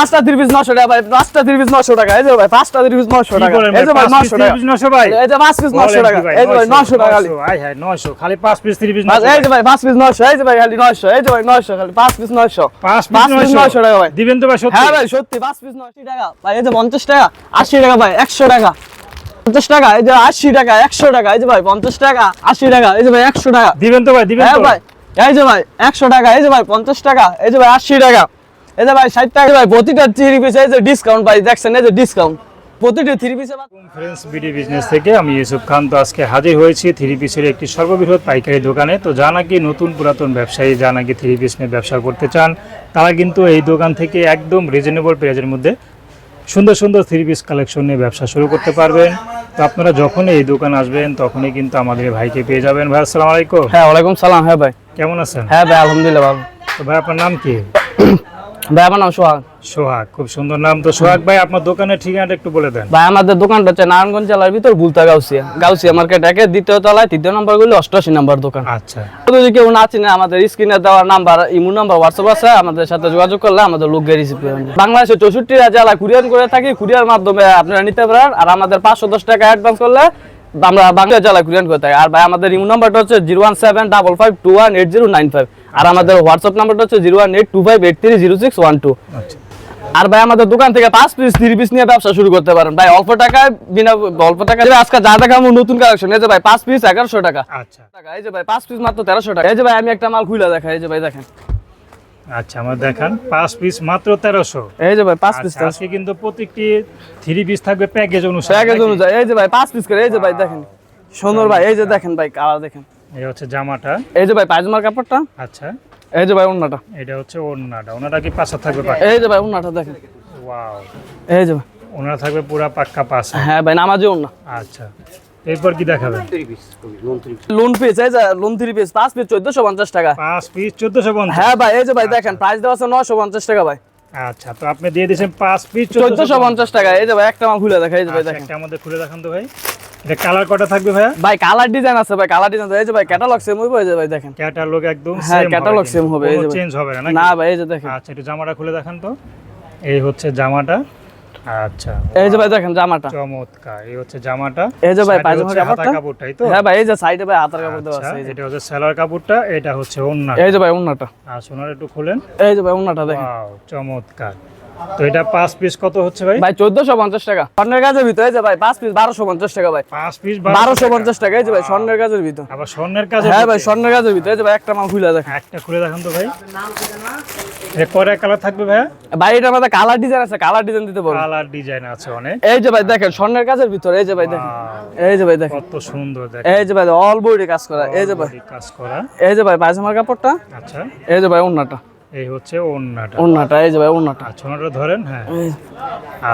পাঁচটা three piece নশো টাকা ভাই পাঁচটা থ্রি পিস নশো টাকা এই যে ভাই পাঁচটা থ্রি পিস নশো টাকা এই যে ভাই পাঁচ নশো piece টাকা 30 900 ভাই এই যে পাঁচ পিস নশো টাকা? এই যে ভাই নশো টাকা খালি 900, আয় হায় 900 খালি 5 পিস 3 পিস এই যে ভাই পাঁচ পিস নশো এই যে ভাই খালি নশো এই যে ভাই নশো খালি পাঁচ পিস নশো পাঁচ পিস পিস 900 নশো টাকা ভাই দিবেন তো ভাই সত্যি হ্যাঁ ভাই সত্যি পাঁচ পিস নশো টাকা ভাই এই যে পঞ্চাশ টাকা আশি টাকা ভাই একশো টাকা পঞ্চাশ টাকা এই যে আশি টাকা একশো টাকা এই যে ভাই পঞ্চাশ টাকা আশি টাকা এই যে ভাই একশো টাকা দিবেন তো ভাই দিবেন হ্যাঁ ভাই এই যে ভাই একশো টাকা এই যে ভাই পঞ্চাশ টাকা এই যে ভাই আশি টাকা এই যে ভাই ষাট টাকা। ভাই প্রতিটা থ্রি পিস এই যে ডিসকাউন্ট ভাই দেখছেন এই যে ডিসকাউন্ট প্রতিটা থ্রি পিসে ফ্রেন্ডস বিডি বিজনেস থেকে আমি ইউসুফ খান তো আজকে হাজির হয়েছি থ্রি পিসের একটি সর্ববৃহৎ পাইকারি দোকানে। তো যা নাকি নতুন পুরাতন ব্যবসায়ী যা নাকি থ্রি পিস নিয়ে ব্যবসা করতে চান তারা কিন্তু এই দোকান থেকে একদম রিজনেবল প্রাইজের মধ্যে সুন্দর সুন্দর থ্রি পিস কালেকশন নিয়ে ব্যবসা শুরু করতে পারবেন। তো আপনারা যখনই এই দোকান আসবেন তখনই কিন্তু আমাদের ভাইকে পেয়ে যাবেন। ভাই আসসালামু আলাইকুম। হ্যাঁ ওয়ালাইকুম সালাম। হ্যাঁ ভাই। কেমন আছেন? হ্যাঁ ভাই আলহামদুলিল্লাহ ভালো। তো ভাই আপনার নাম কি? ভাই আমার নাম সোহাগ? সোহাগ খুব সুন্দর নাম তো সোহাগ ভাই আপনার দোকানের ঠিকানাটা একটু বলে দেন। ভাই আমাদের দোকানটা হচ্ছে নারায়ণগঞ্জ জেলার ভিতর বুলতা গাউসিয়া। গাউসিয়া মার্কেট একে দ্বিতীয় তলায় তৃতীয় নম্বরগুলো অষ্টআশি নম্বর দোকান। আচ্ছা। যদি কেউ না চিনে আমাদের স্ক্রিনে দেওয়ার নাম্বার ইমো নাম্বার হোয়াটসঅ্যাপ আছে আমাদের সাথে যোগাযোগ করলে আমাদের লোক গিয়ে রিসিভ করে। বাংলাদেশের চৌষট্টি জেলায় কুরিয়ার করে থাকি কুরিয়ার মাধ্যমে আপনারা নিতে পারেন আর আমাদের পাঁচশো দশ টাকা অ্যাডভান্স করলে আমরা বাংলা জেলায় কুরিয়ার করে থাকি। আর ভাই আমাদের ইমো নাম্বারটা হচ্ছে zero one seven double five two one eight zero nine five. আর আমাদের হোয়াটসঅ্যাপ নাম্বারটা হচ্ছে zero one eight two five eight three zero six one two. আচ্ছা। আর ভাই আমাদের দোকান থেকে পাঁচ পিস থ্রি পিস নিয়ে ব্যবসা শুরু করতে পারেন। ভাই অল্প টাকায় বিনা অল্প টাকা আজকে যা দেখাবো নতুন কালেকশন। এই যে ভাই পাঁচ পিস এগারোশো টাকা। আচ্ছা। এই যে ভাই পাঁচ পিস মাত্র তেরোশো টাকা। এই যে ভাই আমি একটা মাল খুলে দেখা এই যে ভাই দেখেন। আচ্ছা আমার দেখান। পাঁচ পিস মাত্র তেরোশো। এই যে ভাই পাঁচ পিস আচ্ছা, আজকে কিন্তু প্রত্যেকটি থ্রি পিস থাকবে প্যাকেজ অনুসারে প্যাকেজ? অনুযায়ী। এই যে ভাই পাঁচ পিস করে এই যে ভাই দেখেন। সুন্দর ভাই এই যে দেখেন ভাই কালার দেখেন। এই হচ্ছে জামাটা। এই যে ভাই পায়জামার কাপড়টা। আচ্ছা। এই যে ভাই ওন্নাটা এটা হচ্ছে ওড়নাটা। ওনাটা কি পাশা থাকবে এই যে ভাই ওন্নাটা দেখেন। ওয়াও এই যে ভাই। ওনারা থাকবে পুরা পাক্কা পাশা হ্যাঁ ভাই নামাজি ওন্না আচ্ছা। এরপর কি দেখাবেন লোন পিস এই যে লোন থ্রি পিস পাঁচ পিস চোদ্দশো পঞ্চাশ টাকা। পাঁচ পিস চোদ্দশো পঞ্চাশ। হ্যাঁ ভাই এই যে ভাই দেখেন প্রাইস দেওয়া আছে নশো পঞ্চাশ টাকা ভাই। আচ্ছা তো আপনি দিয়ে দিয়েছেন পাঁচ পিস চোদ্দশো পঞ্চাশ। টাকা এই যে ভাই একটা মাল খুলে দেখা এই যে ভাই আচ্ছা, দেখেন। আমাদের খুলে দেখান তো ভাই। এটা কালার কটা থাকবে ভাইয়া? ভাই কালার ডিজাইন আছে ভাই কালার ডিজাইন এই যে ভাই ক্যাটালগ সেম হইব এই যে ভাই দেখেন। ক্যাটালগ একদম হ্যাঁ, catalog same হবে, এই যে চেঞ্জ হবে না না ভাই এই যে দেখেন। আচ্ছা একটু জামাটা খুলে দেখান তো। এই হচ্ছে জামাটা। আচ্ছা। এই যে ভাই দেখেন জামাটা। চমৎকার এই হচ্ছে জামাটা। এই যে ভাই কাপড়টা। কাপড়টাই তো? হ্যাঁ ভাই এই যে সাইডে ভাই হাতার কাপড় দেওয়া আচ্ছা, আছে এটা হচ্ছে সেলার কাপড়টা এটা হচ্ছে ওন্না এই যে ভাই ওন্নাটা। আর সোনার একটু খুলেন। এই যে ভাই ওন্নাটা দেখেন। চমৎকার। তো এটা পাঁচ পিস কত হচ্ছে ভাই ভাই চোদ্দশো পঞ্চাশ টাকা স্বর্ণের কাজের ভিতরে এই যে ভাই পাঁচ পিস বারোশো পঞ্চাশ টাকা ভাই পাঁচ পিস বারোশো পঞ্চাশ টাকা এই যে ভাই স্বর্ণের কাজের ভিতর আবার স্বর্ণের হ্যাঁ ভাই স্বর্ণের কাজের ভিতরে এই যে ভাই একটা মাল খুলে দেখেন একটা খুলে দেখান তো ভাই এটা কয়টা কালার থাকবে ভাই এটার মধ্যে কালার ডিজাইন আছে কালার ডিজাইন দিতে কালার ডিজাইন আছে অনেক এই যে ভাই দেখেন স্বর্ণের কাজের ভিতরে এই যে ভাই দেখেন এই যে ভাই দেখেন কত সুন্দর দেখ এই যে ভাই অল বডি কাজ করা এই যে ভাই কাজ করা এই যে ভাই পায়জামার কাপড়টা আচ্ছা এই যে ভাই ওন্নাটা এই হচ্ছে ওন্নাটা। ওন্নাটা এই যে ভাই ওন্নাটা। আচ্ছা ধরেন হ্যাঁ।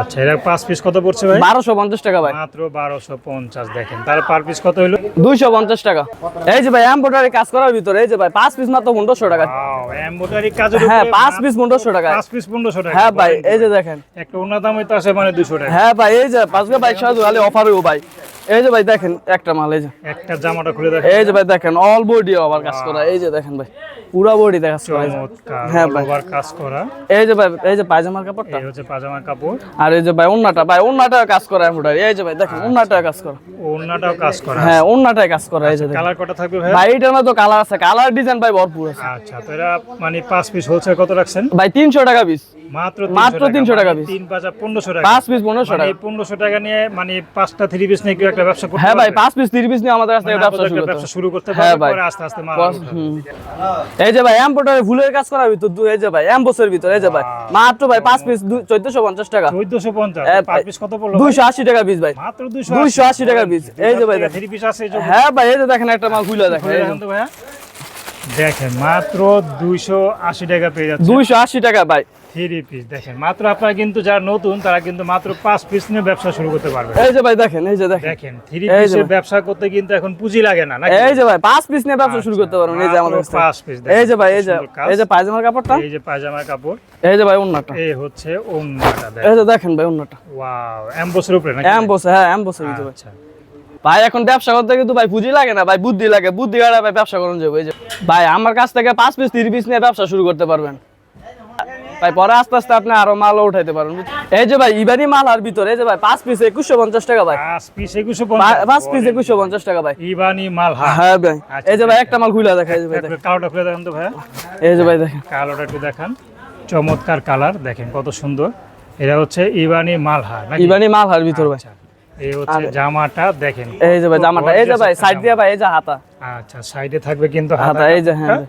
আচ্ছা এটা পাঁচ পিস কত পড়ছে ভাই? বারোশো পঞ্চাশ টাকা ভাই। মাত্র বারোশো পঞ্চাশ দেখেন। তার পার পিস কত হলো দুইশো পঞ্চাশ টাকা। এই যে ভাই এম্ব্রয়ডারি কাজ করার ভিতরে এই যে ভাই পাঁচ পিস মাত্র পনেরোশো টাকা। এমবোটারি কাজের হ্যাঁ পাঁচ পিস পনেরোশো টাকা। পাঁচ পিস পনেরোশো টাকা। হ্যাঁ ভাই এই যে দেখেন। একটা ওনার দাম হইতে আসে মানে দুশো টাকা। হ্যাঁ ভাই এই যে পাঁচবে বাইক সাহায্য খালি অফার হইব ভাই। এই যে ভাই দেখেন একটা মাল এই যে। একটা জামাটা খুলে দেখেন। এই যে ভাই দেখেন অল বডি আবার কাজ করা এই যে দেখেন ভাই। পুরা বডি। চমৎকার হ্যাঁ ভাই। ওভার কাজ করা। এই যে ভাই এই যে পায়জামার কাপড়টা? এই হচ্ছে পাজামার কাপড়। আর এই যে ভাই ওন্নাটা ভাই ওন্নাটা কাজ করা এম্ব্রয়ডারি এই যে ভাই দেখেন ওন্নাটা কাজ করা। ওনাটাও কাজ করা হ্যাঁ ওন্নাটাই কাজ করা এই যে কালার কটা থাকবে ভাই ভাই এটার মধ্যে কালার আছে। কালার ডিজাইন ভাই ভরপুর আছে। আচ্ছা তো এরা মানে পাঁচ পিস হচ্ছে কত রাখছেন? ভাই তিনশো টাকা পিস মাত্র মাত্র 300 টাকা piece। তিন পাঁচা পনেরোশো টাকা। পাঁচ পিস পনেরোশো মানে টাকা। এই পনেরোশো টাকা নিয়ে মানে পাঁচটা থ্রি পিস নিয়ে একটা ব্যবসা করতে হ্যাঁ ভাই? পাঁচ পিস তিরিশ পিস নিয়ে আমাদের কাছ থেকে মানে ব্যবসা শুরু করতে হ্যাঁ ভাই। আস্তে আস্তে মাল। এই যে ভাই এম্পোটারে ফুলের কাজ করার ভিতর দু- এই যে ভাই এম্বোসের ভিতর এই যে ভাই মাত্র ভাই পাঁচ পিস চোদ্দশো পঞ্চাশ টাকা চোদ্দশো পঞ্চাশ হ্যাঁ, পার ভাই। পিস কত পড়ল দুইশো আশি টাকা পিস ভাই মাত্র দুইশো দুইশো আশি টাকা পিস এই যে ভাই দেখেন। থ্রি পিস আছে যে হ্যাঁ ভাই এই যে দেখেন একটা মাল খুলে দেখেন ভাই দেখান তো ভাইয়া। দেখেন মাত্র দুইশো আশি টাকা পেয়ে যাচ্ছে দুইশো আশি টাকা ভাই থ্রি পিস দেখেন মাত্র আপনারা কিন্তু যারা নতুন তারা কিন্তু মাত্র পাঁচ পিস নিয়ে ব্যবসা শুরু করতে পারবে এই যে ভাই দেখেন এই যে দেখেন দেখেন থ্রি পিসের ব্যবসা করতে কিন্তু এখন পুঁজি লাগে না এই যে ভাই পাঁচ পিস নিয়ে ব্যবসা শুরু করতে পারবেন এই যে আমাদের পাঁচ পিস এই যে ভাই এই যে এই যে পায়জামার কাপড়টা এই যে পায়জামার কাপড় এই যে ভাই ওন্নাটা এই হচ্ছে ওন্নাটা দেখেন এই যে দেখেন ভাই ওন্নাটা ওয়াও এমবসের উপরে নাকি এম্বোসে হ্যাঁ এম্বোসের ভিতরে আচ্ছা ভাই এখন ব্যবসা করতে কিন্তু ভাই পুঁজি লাগে না ভাই বুদ্ধি লাগে বুদ্ধি গাড়া ভাই ব্যবসা করুন যাবে এই যে। ভাই আমার কাছ থেকে পাঁচ পিস তিরিশ পিস নিয়ে ব্যবসা শুরু করতে পারবেন। ভাই পরে আস্তে আস্তে আপনি আরও মালও উঠাইতে পারেন এই যে ভাই ইবানি মাল আর ভিতরে এই যে ভাই পাঁচ পিস একুশশো পঞ্চাশ টাকা ভাই। পাঁচ পিস একুশো পাঁচ পিস একুশশো পঞ্চাশ টাকা ভাই। ইবানি মালহা হ্যাঁ। ভাই আচ্ছা, এই যে ভাই একটা মাল খুলে দেখা এই ভাই কালোটা খুলে দেখেন তো ভাইয়া। এই যে ভাই দেখেন কালোটা একটু দেখান। চমৎকার কালার দেখেন কত সুন্দর। এটা হচ্ছে ইবানি মালহা নাকি? ইবানি মাল আর ভিতরে ভাই। আচ্ছা এই হচ্ছে জামাটা দেখেন এই যে ভাই জামাটা এই যে ভাই সাইড দিয়ে ভাই এই যে হাতা। আচ্ছা সাইডে থাকবে কিন্তু হাতা, এই যে, হ্যাঁ।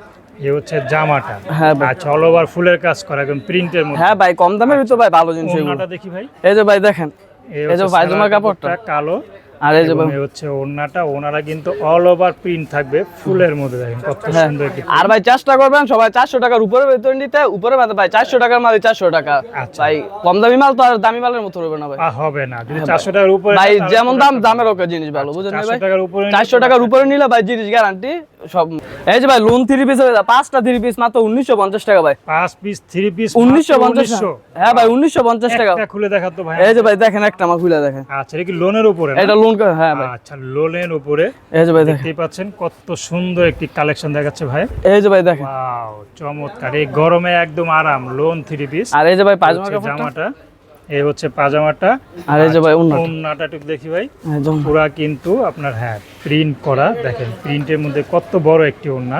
এই হচ্ছে জামাটা। হ্যাঁ ভাই। আচ্ছা অল ওভার ফুলের কাজ করা একদম প্রিন্টের মধ্যে। হ্যাঁ ভাই কম দামের ভিতরে ভাই ভালো জিনিস এগুলো। ওড়নাটা দেখি ভাই। এই যে ভাই দেখেন। এই যে পায়জামা কাপড়টা। কালো। আর এই যে এবং ভাই এই হচ্ছে ওড়নাটা ওনারা কিন্তু অল ওভার প্রিন্ট থাকবে ফুলের মধ্যে দেখেন কত হ্যাঁ। সুন্দর আর ভাই চেষ্টা করবেন সবাই চারশো টাকার উপরে বেতন নিতে উপরে মাত্র ভাই চারশো টাকার মাল চারশো টাকা। আচ্ছা। ভাই কম দামি মাল তো আর দামি মালের মতো হবে না ভাই। হবে না। যদি চারশো টাকার উপরে হ্যাঁ ভাই যেমন দাম একটা- দামের ওকে জিনিস ভালো বুঝলেন না 400 টাকার উপরে নিলে চারশো টাকার উপরে নিলে ভাই জিনিস গ্যারান্টি সব এই যে ভাই লোন থ্রি পিস পাঁচটা থ্রি পিস মাত্র উনিশশো পঞ্চাশ টাকা ভাই। পিস পিস হ্যাঁ ভাই উনিশশো পঞ্চাশ টাকা। খুলে দেখাতো ভাই। এই যে ভাই দেখেন একটা খুলে দেখেন। আচ্ছা এটা কি লোনের উপরে এটা লোন হ্যাঁ ভাই। আচ্ছা লোনের উপরে এই যে ভাই দেখতেই পাচ্ছেন কত সুন্দর একটি কালেকশন দেখাচ্ছে ভাই। এই যে ভাই দেখেন। ওয়াও চমৎকার। এই গরমে একদম আরাম লোন থ্রি পিস আর এই যে ভাই হচ্ছে জামাটা। এই হচ্ছে পাজামাটা আর এই যে ভাই ওন্নাটা একটু দেখি ভাই। পুরা কিন্তু আপনার হ্যাঁ প্রিন্ট করা। দেখেন প্রিন্টের মধ্যে কত বড় একটি ওন্না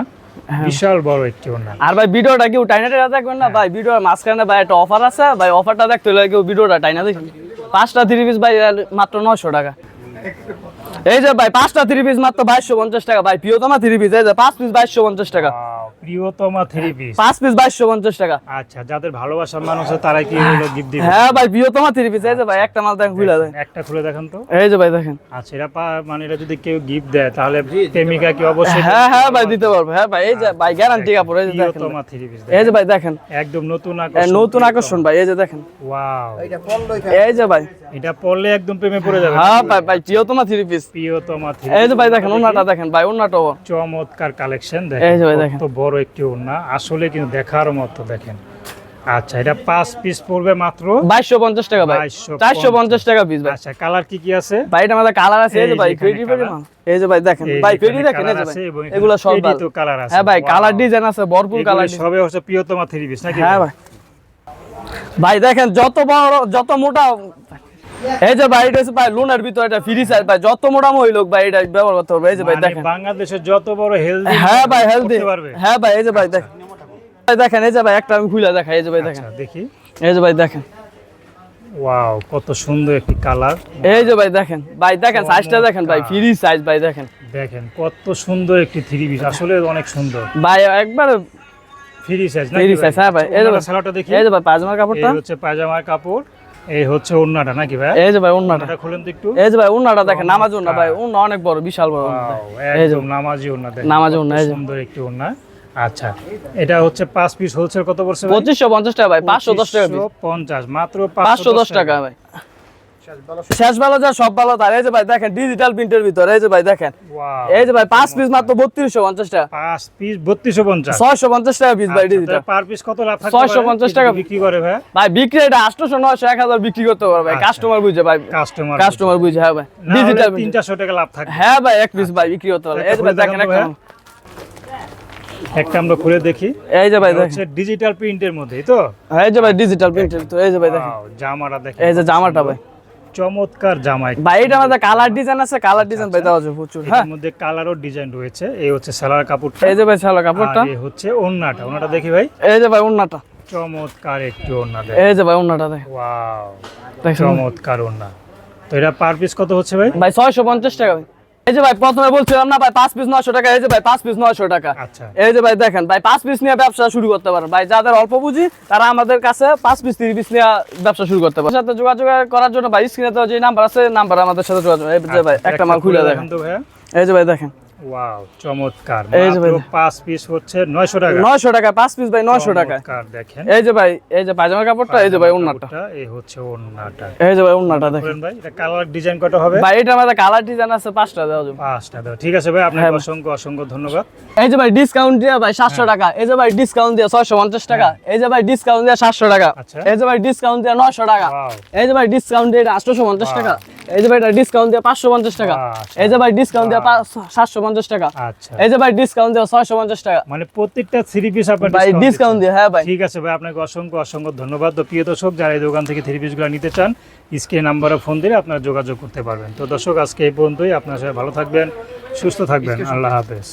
হ্যাঁ। বিশাল বড় একটি ওন্না আর ভাই ভিডিওটা কেউ টাইনা টাইনা দেখবেন না? ভাই ভিডিওর মাঝখানে ভাই একটা অফার আছে। ভাই অফারটা দেখতে হলে কেউ ভিডিওটা টাইনা দেখবেন পাঁচটা থ্রি পিস ভাই মাত্র নয়শো টাকা। এই যে ভাই, পাঁচটা থ্রি পিস মাত্র বাইশশো পঞ্চাশ টাকা। ভাই, প্রিয়তমা থ্রি পিস এই যে পাঁচ পিস বাইশশো পঞ্চাশ টাকা। প্রিয়তমা থ্রি পিস পাঁচ পিস বাইশশো পঞ্চাশ টাকা। আচ্ছা যাদের ভালোবাসার মানুষ আছে তারাই কি এগুলো গিফট দিবে? হ্যাঁ ভাই প্রিয়তমা থ্রি পিস এই যে ভাই একটা মাল দেখেন খুলে দেন একটা খুলে দেখান তো। এই যে ভাই দেখেন। আচ্ছা এটা পা- মানে এটা যদি কেউ গিফট দেয় তাহলে প্রেমিকা কি অবশ্যই হ্যাঁ হ্যাঁ ভাই দিতে পারব? হ্যাঁ ভাই এই যে ভাই গ্যারান্টি কাপড় এই যে দেখেন। প্রিয়তমা থ্রি পিস এই যে ভাই দেখেন। একদম নতুন আকর্ষণ নতুন আকর্ষণ ভাই এই যে দেখেন। ওয়াও। এই যে ভাই। এটা পরলে একদম প্রেমে পড়ে যাবে। হ্যাঁ ভাই ভাই প্রিয়তমা থ্রি পিস প্রিয়তমা থ্রি এই যে ভাই দেখেন ওনাটা দেখেন ভাই ওনাটাও। চমৎকার কালেকশন দেখেন এই যে ভাই দেখেন। কত বড় একটি ওড়না। আসলে কিন্তু দেখার মতো দেখেন। আচ্ছা এটা পাঁচ পিস পড়বে মাত্র? বাইশশো পঞ্চাশ টাকা ভাই। 2250 চারশো পঞ্চাশ টাকা পিস ভাই। আচ্ছা কালার কি কি আছে? ভাই এটা আমাদের কালার আছে এই যে ভাই এই যে ভাই দেখেন। ভাই দেখেন এই যে ভাই। এগুলো সব তো কালার আছে। হ্যাঁ ভাই কালার ডিজাইন আছে ভরপুর কালার সবে হচ্ছে প্রিয়তমা থ্রি পিস নাকি হ্যাঁ ভাই। ভাই দেখেন যত বড় যত মোটা এই যে ভাই এটা হচ্ছে ভাই লোনের ভিতরে এটা ফ্রি সাইজ ভাই যত মোটা মহিলোক ভাই এটা ব্যবহার করতে পারবে এই যে ভাই মানে দেখেন। যত বড় হেলদি হ্যাঁ ভাই হেলদি হ্যাঁ ভাই এই যে ভাই দেখেন। ভাই দেখেন এই যে ভাই একটা আমি খুলে দেখাই এই যে ভাই দেখেন। আচ্ছা দেখি। এই যে ভাই দেখেন। ওয়াও কত সুন্দর একটি কালার এই যে ভাই দেখেন। ভাই দেখেন সাইজটা দেখেন ভাই ফ্রি সাইজ ভাই দেখেন। দেখেন কত সুন্দর একটি থ্রি পিস আসলে অনেক সুন্দর। ভাই একবার ফ্রি সাইজ Free size, হ্যাঁ ভাই। এই যে ভাই। সালোটা দেখি। এই যে ভাই পাজামার কাপড়টা। এই হচ্ছে পায়জামার কাপড়। এই হচ্ছে ওড়নাটা নাকি ভাই? এই যে ভাই উন্নাটা খুলেন তো একটু। এই যে ভাই উন্নাটা দেখেন নামাজ ভাই অনেক বড় বিশাল বড় এই যে নামাজি দেখেন নামাজি। সুন্দর একটি আচ্ছা এটা হচ্ছে পাঁচ পিস হোলসেল কত পড়ছে টাকা ভাই পাঁচশো দশ টাকা piece। 2550 মাত্র পাঁচশো দশ টাকা ভাই। শেষ ভালো যা সব ভালো তার। এই যে ভাই দেখেন ডিজিটাল প্রিন্টের ভিতরে এই যে ভাই দেখেন। এই যে ভাই পাঁচ পিস মাত্র বত্রিশশো পঞ্চাশ টাকা। পাঁচ পিস 3250 ছয়শো পঞ্চাশ টাকা পিস ভাই ডিজিটাল পার পিস কত লাভ 650 পারে? টাকা। বিক্রি করে ভাই। ভাই বিক্রি এটা আটশোশো নয়শো এক হাজার বিক্রি করতে পারবে ভাই। আচ্ছা। কাস্টমার বুঝে ভাই। কাস্টমার কাস্টমার বুঝে। হ্যাঁ ভাই। ডিজিটাল টাকা লাভ থাকে হ্যাঁ ভাই এক পিস ভাই বিক্রি করতে পারবে এই যে ভাই দেখেন একটা একটা আমরা খুলে দেখি। এই যে ভাই দেখেন। ডিজিটাল প্রিন্টের মধ্যেই তো? এই যে ভাই ডিজিটাল প্রিন্টের ভিতরে। এই যে ভাই দেখেন। জামাটা দেখেন। এই যে জামাটা ভাই। চমৎকার জামাই। ভাই এটা আমাদের কালার ডিজাইন আছে কালার ডিজাইন ভাই দেওয়া যাবে প্রচুর হ্যাঁ। এটার মধ্যে কালারও ডিজাইন রয়েছে। এই হচ্ছে সালার কাপড়টা। এই যে ভাই সালার কাপড়টা। এই হচ্ছে ওন্নাটা। ওন্নাটা দেখি ভাই। এই যে ভাই ওন্নাটা। চমৎকার একটি ওন্না দেখ। এই যে ভাই ওন্নাটা দেখ। ওয়াও। চমৎকার ওন্না। তো এটা পার পিস কত হচ্ছে ভাই? ভাই ছয়শো পঞ্চাশ টাকা ভাই। এই যে ভাই প্রথমে বলছিলাম না ভাই পাঁচ পিস নয়শো টাকা এই যে ভাই পাঁচ পিস নয়শো টাকা। আচ্ছা। এই যে ভাই দেখেন ভাই পাঁচ পিস নিয়ে ব্যবসা শুরু করতে পারেন। ভাই যাদের অল্প বুঝি তারা আমাদের কাছে পাঁচ পিস তিরিশ পিস নিয়ে ব্যবসা শুরু করতে পারে সাথে যোগাযোগ করার জন্য ভাই স্ক্রিনে তো যে নাম্বার আছে নাম্বার আমাদের সাথে যোগাযোগ এই যে ভাই আচ্ছা, একটা মাল খুলে দেখেন। এই যে ভাই দেখেন। ওয়াও চমৎকার এই যে ভাই মাত্র পাঁচ পিস হচ্ছে 900 টাকা নয়শো টাকা পাঁচ পিস ভাই নয়শো টাকা চমৎকার দেখেন এই যে ভাই এই যে পায়জামার কাপড়টা এই যে ভাই কাপড়টা, এই হচ্ছে ওন্নাটা এই যে ভাই উন্নাটা দেখেন ভাই এটা কালার ডিজাইন কত হবে ভাই এটা আমাদের কালার ডিজাইন আছে পাঁচটা পাঁচটা দাও ঠিক আছে ভাই আপনাকে হ্যাঁ, অসংখ্য অসংখ্য ধন্যবাদ এই যে ভাই ডিসকাউন্ট দিয়ে ভাই সাতশো টাকা এই যে ভাই ডিসকাউন্ট দিয়ে ছয়শো পঞ্চাশ টাকা এই যে ভাই ডিসকাউন্ট দিয়ে সাতশো টাকা আচ্ছা। এই যে ভাই ডিসকাউন্ট দিয়ে নয়শো টাকা এই যে ভাই ডিসকাউন্ট দিয়ে আটশোশো পঞ্চাশ টাকা এই যে ভাই এটা ডিসকাউন্ট দিয়ে পাঁচশো পঞ্চাশ টাকা আচ্ছা। এই যে ভাই ডিসকাউন্ট দিয়ে সাতশো পঞ্চাশ টাকা। আচ্ছা। এই যে ভাই ডিসকাউন্ট দেওয়া ছয়শো পঞ্চাশ টাকা। মানে প্রত্যেকটা থ্রি পিস আপনার ভাই ডিসকাউন্ট। দিয়ে হ্যাঁ ভাই। ঠিক আছে ভাই আপনাকে অসংখ্য অসংখ্য ধন্যবাদ। তো প্রিয় দর্শক যারা এই দোকান থেকে থ্রি পিসগুলো নিতে চান স্ক্রিন নাম্বারে ফোন দিলে আপনারা যোগাযোগ করতে পারবেন। তো দর্শক আজকে এই পর্যন্তই। আপনার সাথে ভালো থাকবেন সুস্থ থাকবেন। আল্লাহ হাফেজ।